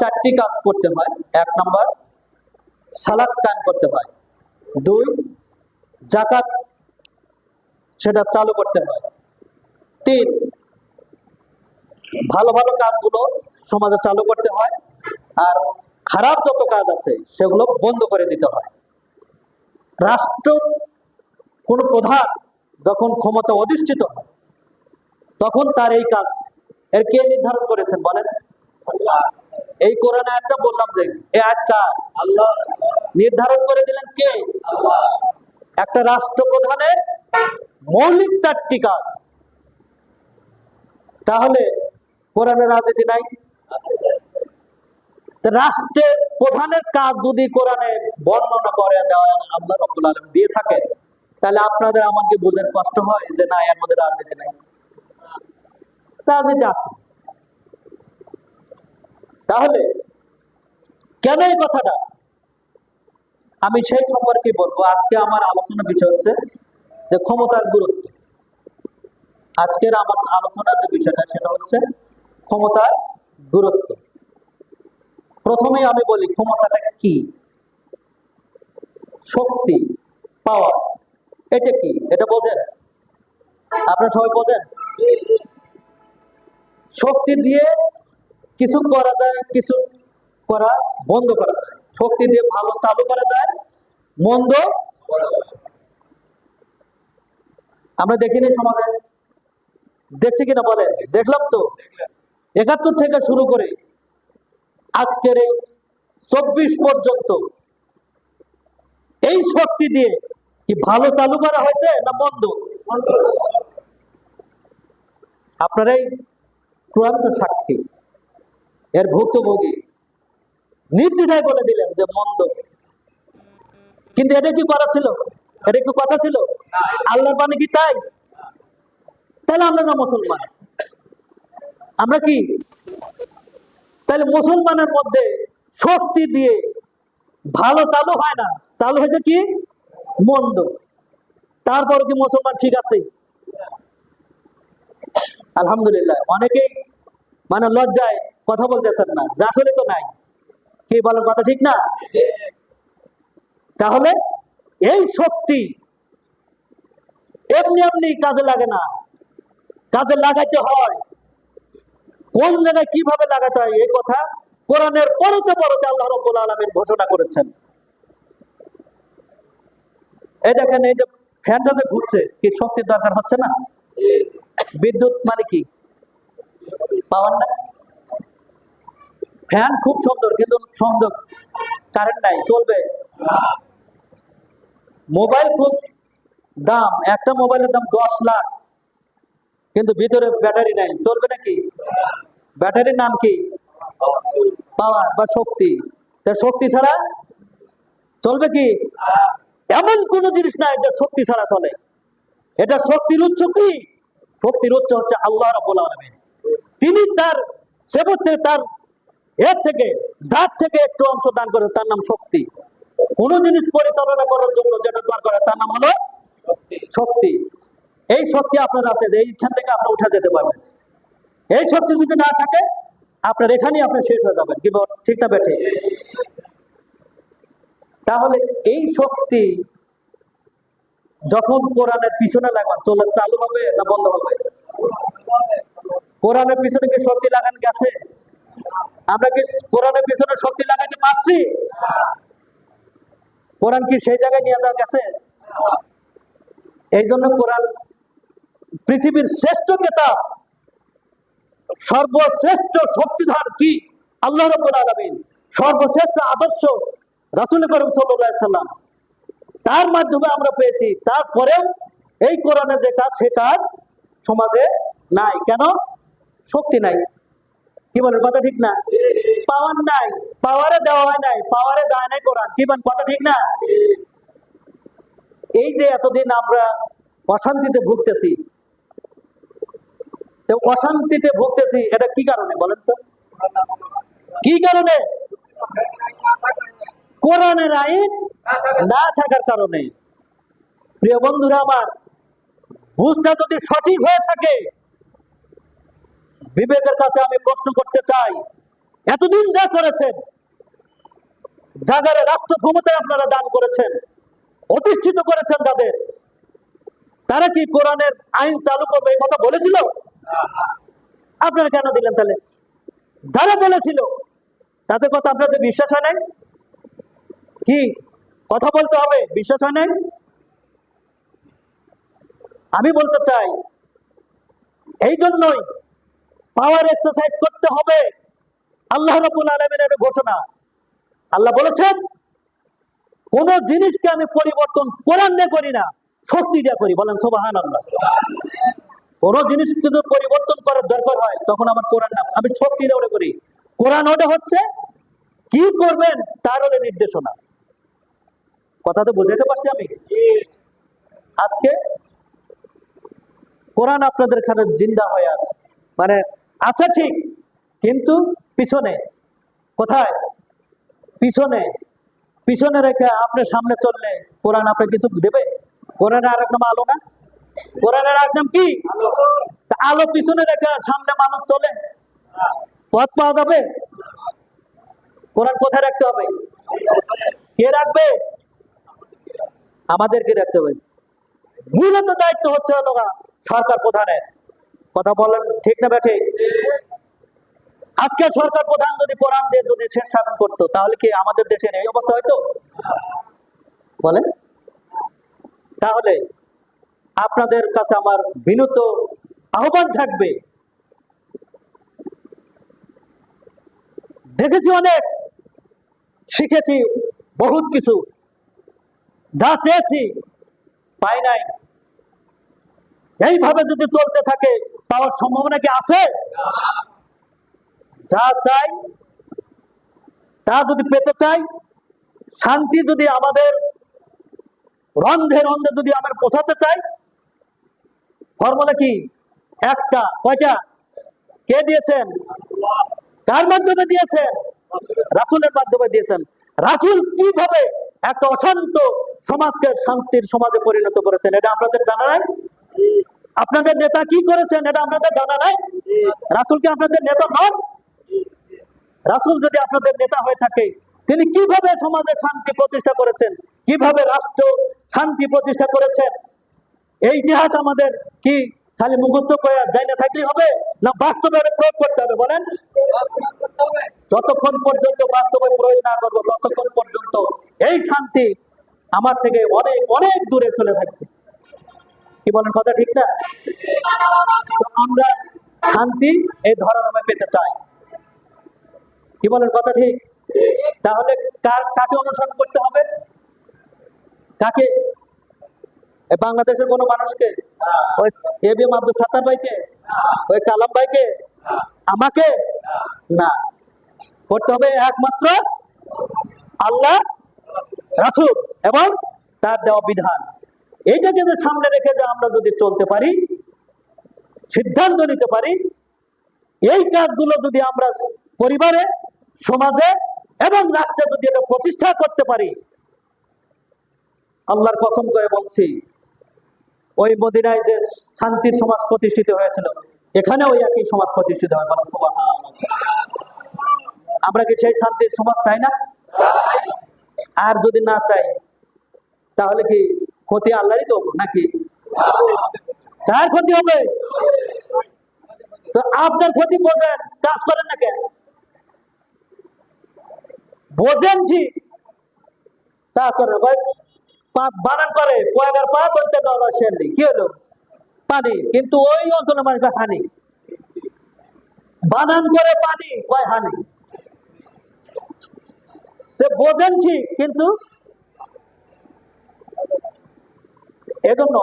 চারটি কাজ করতে হয়। এক নম্বর, সালাদ কায়েম করতে হয়। দুই জাকাত সেটা চালু করতে হয়। তিন, ভালো ভালো কাজগুলো সমাজে চালু করতে হয়। আর খারাপ যত কাজ আছে, সেগুলো বন্ধ করে দিতে হয়। রাষ্ট্র কোন প্রধান যখন ক্ষমতা অধিষ্ঠিত হয়, তখন তার এই কাজ এর কে নির্ধারণ করেছেন বলেন? এই কোরআন আয়াতটা বললাম যে এই আয়াতটা আল্লাহ নির্ধারণ করে দিলেন কে? একটা রাষ্ট্রপ্রধানের মৌলিক চারটি কাজ। তাহলে কোরআনের রাজনীতি নাই? রাষ্ট্রের প্রধানের কাজ যদি কোরআনে বর্ণনা করে দেওয়া আল্লাহ রব্বুল আলম দিয়ে থাকে তাহলে আপনাদের আমাকে বোঝার কষ্ট হয় যে না এর মধ্যে রাজনীতি নাই। রাজনীতি আছে। তাহলে কেন এই কথাটা? আমি সেই সম্পর্কে বলব। আজকে আমার আলোচনা বিষয় হচ্ছে যে ক্ষমতার গুরুত্ব। আজকের আমার আলোচনার যে বিষয়টা সেটা হচ্ছে ক্ষমতার গুরুত্ব। প্রথমে আমি বলি ক্ষমতাটা কি? শক্তি পাওয়ার এটা কি? এটা বোঝেন? আপনারা সবাই বোঝেন? শক্তি দিয়ে কিছু করা যায়, কিছু করা বন্ধ করা যায়। শক্তি দিয়ে ভালো চালু করা যায়, মন্দ আমরা দেখিনি সমাজে দেখছি কিনা বলেন? দেখলাম তো। একাত্তর থেকে শুরু করে আজকের এই চব্বিশ পর্যন্ত এই শক্তি দিয়ে কি ভালো চালু করা হয়েছে না বন্ধ? আপনারাই চূড়ান্ত সাক্ষী। এর ভুক্তভোগী। নির্দ্বিধায় বলে দিলেন যে মন্দ। কিন্তু এটা কি করা ছিল? এটা কি কথা ছিল? আল্লাহর বাণী কি তাই? তাহলে আমরা না মুসলমান? আমরা কি? তাহলে মুসলমানের মধ্যে শক্তি দিয়ে ভালো চালু হয় না। চালু হয়েছে কি? মন্দ। তারপর কি মুসলমান ঠিক আছে? আলহামদুলিল্লাহ। অনেকেই মানে লজ্জায় কথা বলতেছেন না। যা আসলে তো নাই। কি বলেন কথা ঠিক না? তাহলে এই শক্তি এমনি এমনি কাজে লাগে না। কাজে লাগাইতে হয়। কোন জায়গায় কীভাবে লাগাতে হয় এই কথা কোরআনের পরতে পরতে আল্লাহ রব্বুল আলমিন ঘোষণা করেছেন। এই দেখেন, এই যে ফ্যানটা যে ঘুরছে, কি শক্তির দরকার হচ্ছে না? বিদ্যুৎ মানে কি? পাওয়ার না ফ্যান খুব সুন্দর, কিন্তু সংযোগ কারেন্ট নাই, চলবে। মোবাইল খুব দাম, একটা মোবাইলের দাম দশ লাখ। কিন্তু ভিতরে ব্যাটারি নাই, চলবে নাকি? ব্যাটারির নাম কি? পাওয়ার বা শক্তি। তা শক্তি ছাড়া চলবে কি? এমন কোন জিনিস নাই যে শক্তি ছাড়া চলে। এটা শক্তির উৎস কি? শক্তির উৎস হচ্ছে আল্লাহ রাব্বুল আলামিন। তিনি তার থেকে তার এর থেকে যার থেকে একটু অংশ দান করে, তার নাম শক্তি। কোন জিনিস পরিচালনা করার জন্য যেটা দরকার তার নাম হলো শক্তি। এই শক্তি আপনার আছে এইখান থেকে আপনি উঠে যেতে পারবেন। এই শক্তি যদি না থাকে, আপনার এখানেই আপনি শেষ হয়ে যাবেন। কি ঠিক না বেঠে তাহলে এই শক্তি যখন কোরআনের পিছনে লাগান চলে চালু হবে না বন্ধ হবে? কোরআনের পিছনে কি শক্তি লাগান গেছে? আমরা কি কোরআনের পিছনে শক্তি লাগাতে পারছি? কোরআন কি সেই জায়গায় নিয়ে যাওয়া গেছে? এই জন্য কোরআন পৃথিবীর শ্রেষ্ঠ কেতাব সর্বশ্রেষ্ঠ শক্তিধর কি? আল্লাহ রব্বুল আলামিন, সর্বশ্রেষ্ঠ আদর্শ রাসুল করিম সাল্লাম। তার মাধ্যমে আমরা পেয়েছি। তারপরেও এই কোরআনে যে কাজ সমাজে নাই। কেন? শক্তি নাই। কি বলেন, কথা ঠিক না? পাওয়ার নাই পাওয়ারে দেওয়া হয় নাই পাওয়ারে দেয় নাই কোরআন। কি বলেন, কথা ঠিক না? এই যে এতদিন আমরা অশান্তিতে ভুগতেছি, তো অশান্তিতে ভুগতেছি, এটা কি কারণে বলেন তো? কি কারণে? কোরআনের আইন না থাকার কারণে। প্রিয় বন্ধুরা আমার বুঝটা যদি সঠিক হয়ে থাকে বিবেকের কাছে আমি প্রশ্ন করতে চাই। এতদিন যা করেছেন, জাগারে রাষ্ট্র ক্ষমতায় আপনারা দান করেছেন, অধিষ্ঠিত করেছেন তাদের। তারা কি কোরআনের আইন চালু করবে এই কথা বলেছিল? আপনারা কেন দিলেন তাহলে? যারা বলেছিল, তাদের কথা আপনাদের বিশ্বাস হয় নাই? কি? কথা বলতে হবে, বিশ্বাস হয় নাই? আমি বলতে চাই, এই জন্যই পাওয়ার এক্সারসাইজ করতে হবে। আল্লাহ রবুল আলমের ঘোষণা। আল্লাহ বলেছেন, কোন জিনিসকে আমি পরিবর্তন কোরআন দিয়ে করি না, শক্তি দিয়ে করি। বলেন সোবাহান আল্লাহ কোন জিনিস যদি পরিবর্তন করার দরকার হয়, তখন আমার কোরআন না। আমি শক্তি দিয়ে করি। কোরআন ওটা হচ্ছে, কি করবেন তার হলে নির্দেশনা। কথা তো বুঝাতে পারছি আমি? আজকে কোরআন আপনাদের এখানে জিন্দা হয়ে আছে। মানে আছে ঠিক কিন্তু পিছনে কোথায়? পিছনে পিছনে রেখে আপনি সামনে চললে কোরআন আপনার কিছু দেবে? কোরআনের আরেক নাম আলো না? কোরআনের আরেক নাম কি? আলো। পিছনে রেখে সামনে মানুষ চলে? পথ পাওয়া যাবে? কোরআন কোথায় রাখতে হবে? কে রাখবে? আমাদেরকে রাখতে হবে। মূলত দায়িত্ব হচ্ছে সরকার প্রধানের। কথা বলেন, ঠিক না বেঠে আজকে সরকার প্রধান যদি কোরআন দিয়ে যদি শেষ শাসন করতো, তাহলে কি আমাদের দেশের এই অবস্থা হইতো? বলেন। তাহলে আপনাদের কাছে আমার বিনত আহ্বান থাকবে। দেখেছি অনেক, শিখেছি বহুত কিছু। যা চেয়েছি, পাই নাই। এইভাবে যদি চলতে থাকে পাওয়ার সম্ভাবনা কি আছে? যা চাই, তা যদি পেতে চাই, শান্তি যদি আমাদের রন্ধে রন্ধে যদি আমরা পোষাতে চাই, ফর্মুলা কি? একটা। কয়টা? কে দিয়েছেন? কার মাধ্যমে দিয়েছেন? রাসুলের মাধ্যমে দিয়েছেন। রাসুল কীভাবে একটা অশান্ত সমাজকে শান্তির সমাজে পরিণত করেছেন, এটা আপনাদের জানা নাই? আপনাদের নেতা কি করেছেন এটা আপনাদের জানা নাই? রাসুল কি আপনাদের নেতা নন? রাসুল যদি আপনাদের নেতা হয়ে থাকে, তিনি কীভাবে সমাজে শান্তি প্রতিষ্ঠা করেছেন? কীভাবে রাষ্ট্র শান্তি প্রতিষ্ঠা করেছেন? এই ইতিহাস আমাদের কি খালি মুখস্থ করে যাই না থাকলেই হবে? না বাস্তবে প্রয়োগ করতে হবে? বলেন। যতক্ষণ পর্যন্ত বাস্তবে প্রয়োগ না করব, ততক্ষণ পর্যন্ত এই শান্তি আমার থেকে অনেক অনেক দূরে চলে থাকবে। কি বলেন কথা ঠিক না? আমরা শান্তি এই ধরনের পেতে চাই। কি বলেন কথা ঠিক? তাহলে কার, কাকে অনুসরণ করতে হবে? কাকে? বাংলাদেশের কোন মানুষকে? ওই A B M Abdul Sattar ভাইকে? ওই কালাম ভাইকে? আমাকে? না। করতে হবে একমাত্র আল্লাহ, রাসুল এবং তার দেওয়া বিধান। এইটাকে যে সামনে রেখে যে আমরা যদি চলতে পারি, সিদ্ধান্ত নিতে পারি, এই কাজগুলো যদি আমরা পরিবারে, সমাজে এবং রাষ্ট্রে যদি এটা প্রতিষ্ঠা করতে পারি, আল্লাহর কসম করে বলছি, ওই মদিনায় যে শান্তির সমাজ প্রতিষ্ঠিত হয়েছিল, এখানেও ওই একই সমাজ প্রতিষ্ঠিত হয়। বলেন আমরা কি সেই শান্তির সমাজ চাই না? আর যদি না চাই, তাহলে কি ক্ষতি আল্লাহরই তো নাকি? কার ক্ষতি হবে? তো আপনার ক্ষতি বোঝেন, কাজ করেন না কেন? বোঝেন ঠিক কাজ করেন ভাই পা বানান করে পয়াগার পা করতে দেওয়া সেনলি কি হলো? পানি। কিন্তু ওই অঞ্চলে মানুষের হানি। বানান করে পানি, কয় হানি? বোঝেন ঠিক কিন্তু এজন্য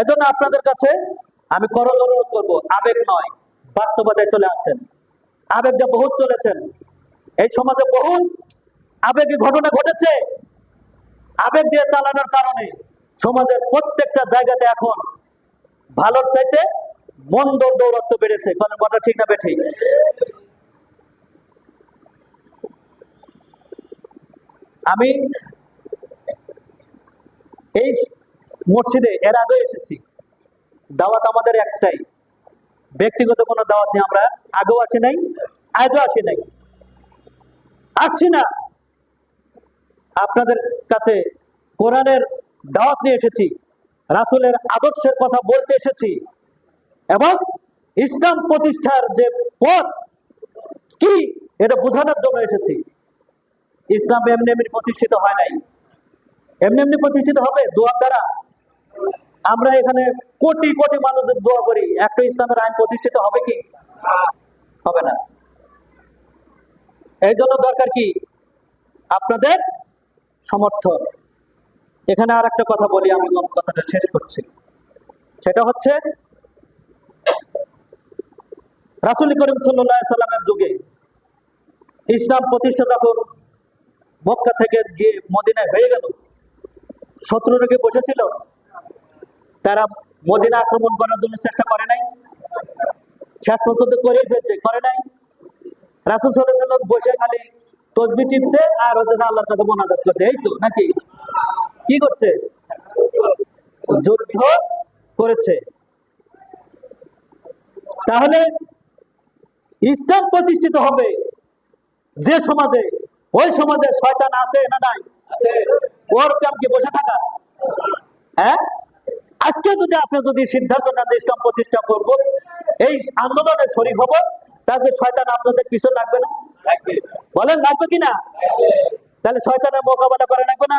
এজন্য আপনাদের কাছে আমি করল অনুরোধ করব, আবেগ নয়, বাস্তবতায় চলে আসেন। আবেগ দিয়ে বহুত চলেছেন, এই সমাজে বহুত আবেগী ঘটনা ঘটেছে। আবেগ দিয়ে চালানোর কারণে সমাজের প্রত্যেকটা জায়গাতে এখন ভালোর চাইতে মন্দর দৌরত্ব বেড়েছে। কথা ঠিক না বেঠে। আমি এই মসজিদে এর আগে এসেছি। দাওয়াত আমাদের একটাই। ব্যক্তিগত কোনো দাওয়াত নিয়ে আমরা আগেও আসি নাই, আজও আসি নাই। আসছি না। আপনাদের কাছে কোরআনের দাওয়াত নিয়ে এসেছি। রাসুলের আদর্শের কথা বলতে এসেছি। এবং ইসলাম প্রতিষ্ঠার যে পথ, কি? এটা বোঝানোর জন্য এসেছি। ইসলাম এমনি এমনি প্রতিষ্ঠিত হয় নাই। এমনি এমনি প্রতিষ্ঠিত হবে? দোয়ার দ্বারা? আমরা এখানে কোটি কোটি মানুষের দোয়া করি। একটা ইসলামের আইন প্রতিষ্ঠিত হবে কি? হবে না। এই জন্য দরকার কি? আপনাদের সমর্থন। এখানে আর একটা কথা বলি, আমি কথাটা শেষ করছি। সেটা হচ্ছে রাসুল করিম সাল্লাহ সাল্লামের যুগে ইসলাম প্রতিষ্ঠা যখন মক্কা থেকে গিয়ে মদিনায় হয়ে গেল শত্রুরা কি বসেছিল, তারা মদিনা আক্রমণ করার জন্য চেষ্টা করে নাই, শেষ পর্যন্ত করে ফেলছে, করে নাই। রাসুল সাল্লাহ বসে খালি তসবি টিপছে আর হচ্ছে আল্লাহর কাছে মোনাজাত করছে, এই তো নাকি? কি করছে? যুদ্ধ করেছে। তাহলে ইসলাম প্রতিষ্ঠিত হবে। যে সমাজে ওই সমাজে শয়তান আছে না নাই? ওর কাম কি বসে থাকা? হ্যাঁ? আজকে যদি আপনি যদি সিদ্ধান্ত না যে ইসলাম প্রতিষ্ঠা করব এই আন্দোলনে শরীর হব তাহলে শয়তান আপনাদের পিছনে লাগবে না? বলেন লাগবে কিনা তাহলে শয়তানের মোকাবেলা করা লাগবে না?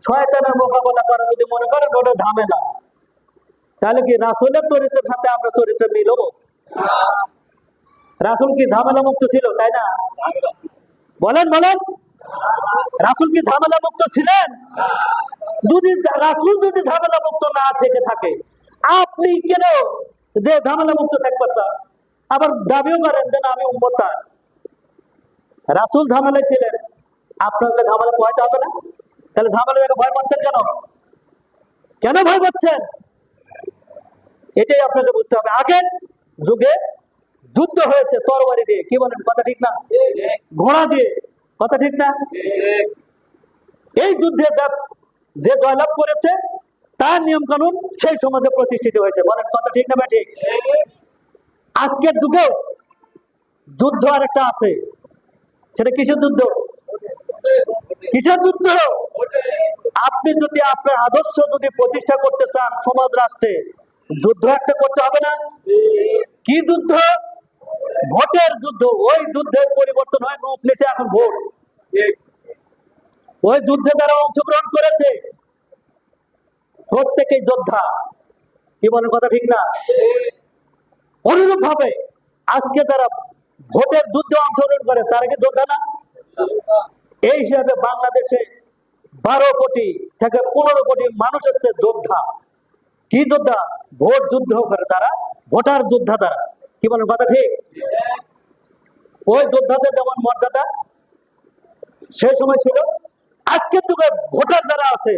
শয়তানের মোকাবেলা করা যদি মনে করেন ওটা ঝামেলা। তাহলে কি রাসুলের চরিত্রের সাথে আমরা চরিত্র মিল হব? রাসুল কি ঝামেলা মুক্ত ছিল, তাই না? বলেন বলেন। রাসুল কি ঝামেলা মুক্ত ছিলেন? যদি রাসুল যদি ঝামেলা মুক্ত না থেকে থাকে, আপনি কেন যে ঝামেলা মুক্ত থাকবার স্যার আবার দাবিও করেন যে না, আমি উম্মত তার রাসুল ঝামেলায় ছিলেন। আপনাকে ঝামেলা পোহাইতে হবে না? তাহলে ঝামেলা দেখে ভয় পাচ্ছেন কেন? কেন ভয় পাচ্ছেন? এটাই আপনাকে বুঝতে হবে। আগের যুগে যুদ্ধ হয়েছে তরবারি দিয়ে। কি বলেন, কথা ঠিক না? ঘোড়া দিয়ে। কথা ঠিক না? এই যুদ্ধে যা যে জয়লাভ করেছে, তার নিয়ম কানুন সেই সমাজে প্রতিষ্ঠিত হয়েছে। বলেন, কথা ঠিক না ঠিক? আজকের যুগেও যুদ্ধ আর একটা আছে। সেটা কিসের যুদ্ধ? কিসের যুদ্ধ? আপনি যদি আপনার আদর্শ যদি প্রতিষ্ঠা করতে চান সমাজ রাষ্ট্রে যুদ্ধ একটা করতে হবে না। কি যুদ্ধ? ভোটের যুদ্ধ। ওই যুদ্ধের পরিবর্তন হয় রূপ নিয়েছে এখন ভোট। ওই যুদ্ধে যারা অংশগ্রহণ করেছে, প্রত্যেকেই যোদ্ধা। কি বলেন কথা ঠিক না? অনুরূপ ভাবে আজকে তারা ভোটের যুদ্ধে অংশগ্রহণ করে, তারা কি যোদ্ধা না? এই হিসাবে বাংলাদেশে বারো কোটি থেকে পনেরো কোটি মানুষ হচ্ছে যোদ্ধা। কি যোদ্ধা? ভোট যুদ্ধ করে তারা, ভোটার যোদ্ধা তারা। কি বলেন কথা ঠিক? ওই যোদ্ধাদের যেমন মর্যাদা, সেই সময় ছিল। আজকের যুগে ভোটার যারা আছে,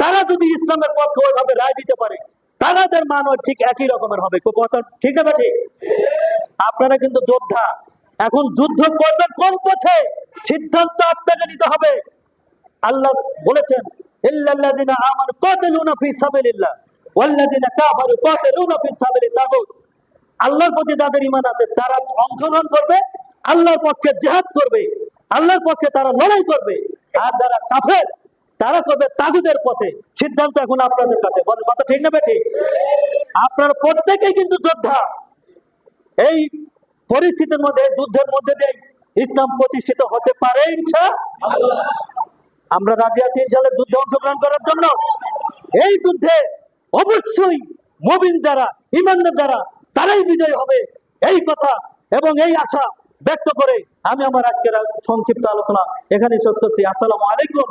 তারা যদি ইসলামের পক্ষে ওইভাবে রায় দিতে পারে, তাদের মানও ঠিক একই রকমের হবে। ঠিক আছে ঠিক? আপনারা কিন্তু যোদ্ধা। এখন যুদ্ধ করবেন কোন পথে? সিদ্ধান্ত আপনাকে নিতে হবে। আল্লাহ বলেছেন, ইল্লাল্লাযিনা আমানু কাতিলুনা ফি সাবিলিল্লাহ। ওয়াল্লাযিনা কাফারু কাতিলুনা ফি সাবিলি তাগুত। আল্লাহর প্রতি যাদের ঈমান আছে, তারা অংশগ্রহণ করবে, আল্লাহর পক্ষে জিহাদ করবে, আল্লাহর পক্ষে তারা লড়াই করবে। আর যারা কাফের, তারা করবে তাগুদের পথে। সিদ্ধান্ত এখন আপনাদের কাছে। বলেন, কথা ঠিক না ঠিক? আপনারা প্রত্যেকেই কিন্তু যোদ্ধা। এই পরিস্থিতির মধ্যে যুদ্ধের মধ্যে দিয়ে ইসলাম প্রতিষ্ঠিত হতে পারে, ইনশা আমরা রাজি আছি ইনশাল্লাহ যুদ্ধে অংশগ্রহণ করার জন্য। এই যুদ্ধে অবশ্যই মবিন যারা ইমানদার দ্বারা তারাই বিজয় হবে। এই কথা এবং এই আশা ব্যক্ত করে আমি আমার আজকের সংক্ষিপ্ত আলোচনা এখানে শেষ করছি। আসসালামু আলাইকুম।